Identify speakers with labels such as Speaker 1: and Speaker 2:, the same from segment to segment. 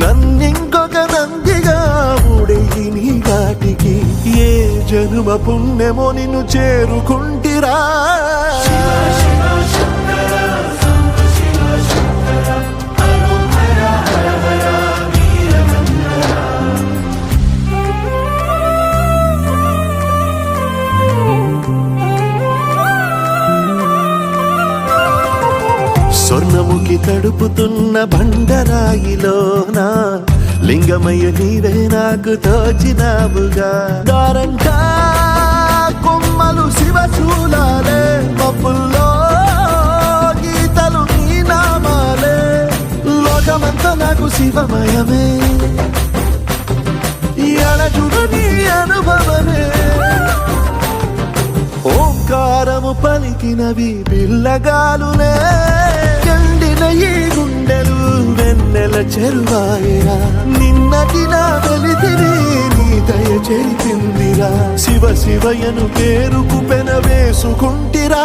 Speaker 1: నన్నింకొక నందిగా ఊడేయి నీ ఘాటికి ఏ జనుమ పుణ్యమో నిన్ను చేరుకుంటిరా. తడుపుతున్న బండరాయిలోన లింగమయ్య నీవే నాకు తోచినావుగా. దారంటా కొమ్మలు శివశూలాలే మబ్బుల్లో గీతలు నీ నామాలే. లోకమంతా నాకు శివమయమే. ఎడచుడు నీ అనుభవమే. ఓంకారము పలికినవి పిల్లగాలులే. ఈ గుండెలు వెన్నెల చెరువాయిరా. నిన్నటి నా వెలితిని నీ దయ చెరిపిందిరా. శివ శివయను పేరుకు పెన వేసుకుంటిరా.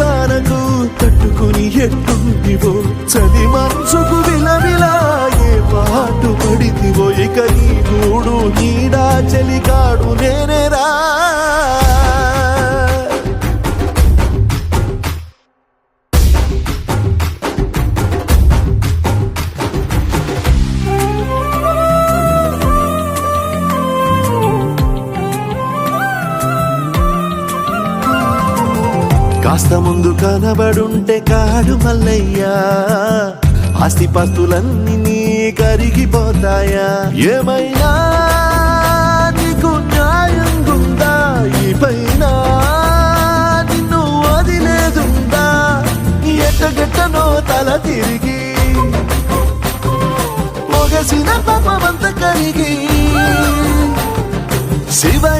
Speaker 1: చెడి తట్టుకుని ఎట్టుంటివో చలి మనసుకు విలవిలా ఏ పాటు పడితివో ఇక నీ గూడు నీడా చలికాడు నేను కాస్త ముందు కనబడుంటే కాడు మల్లయ్యా. ఆస్తిపాస్తులన్నీ నీ కరిగిపోతాయా. ఏమైనా నీకు న్యాయం గుందా ఈ పైన నిన్ను వదిలేదుందా ఎట్టగెట్టనో తల తిరిగి. మొగసిన పాపమంత కరిగి. శివ